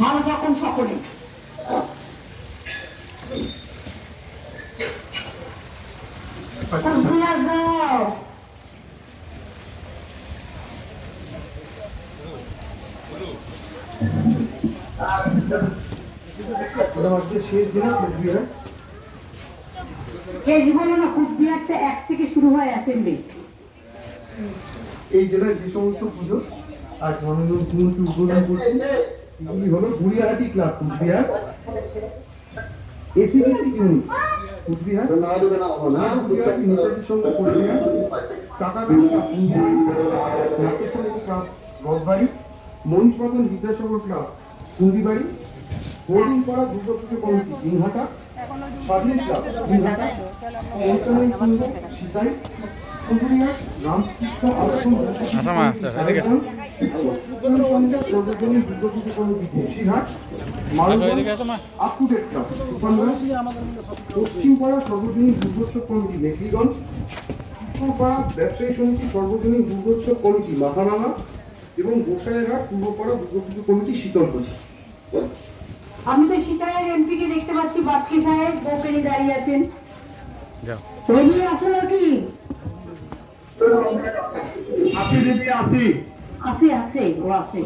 ভালো থাকুন সকলে। বলো না কুচবিহারটা এক থেকে শুরু হয় অ্যাসেম্বলি এই জেলায় যে সমস্ত পুজো উদ্বোধন করছেন এগুলি হলো Guriahati club Coochbehar. ACBC unit Coochbehar? Guriahati নেতাজির সঙ্গে Coochbehar club Rathbari Manish Madan Vidyasagar club Kundibari hoarding পাড়া দুর্গাপুজো কমিটি দিনহাটা স্বাধীন ক্লাব দিনহাটা পঞ্চানন সিংহ সিতাই পশ্চিমপাড়া সর্বজনীন দুর্গোৎসব কমিটি মেঘলিগঞ্জ উত্তরপাড়া ব্যবসায়ী সমিতি সর্বজনীন দুর্গোৎসব কমিটি মাথাভাঙা এবং গোসাইঘাট পূর্বপাড়া দুর্গাপুজো কমিটি শীতলকুচি আমি তো সীতারায় এমপি কে দেখতে পাচ্ছি বাস্কি সাহেব বউকেনি দাঁড়িয়ে আছেন। যাও। এগিয়ে আসো দিদি আসি আসে আসে ও আসে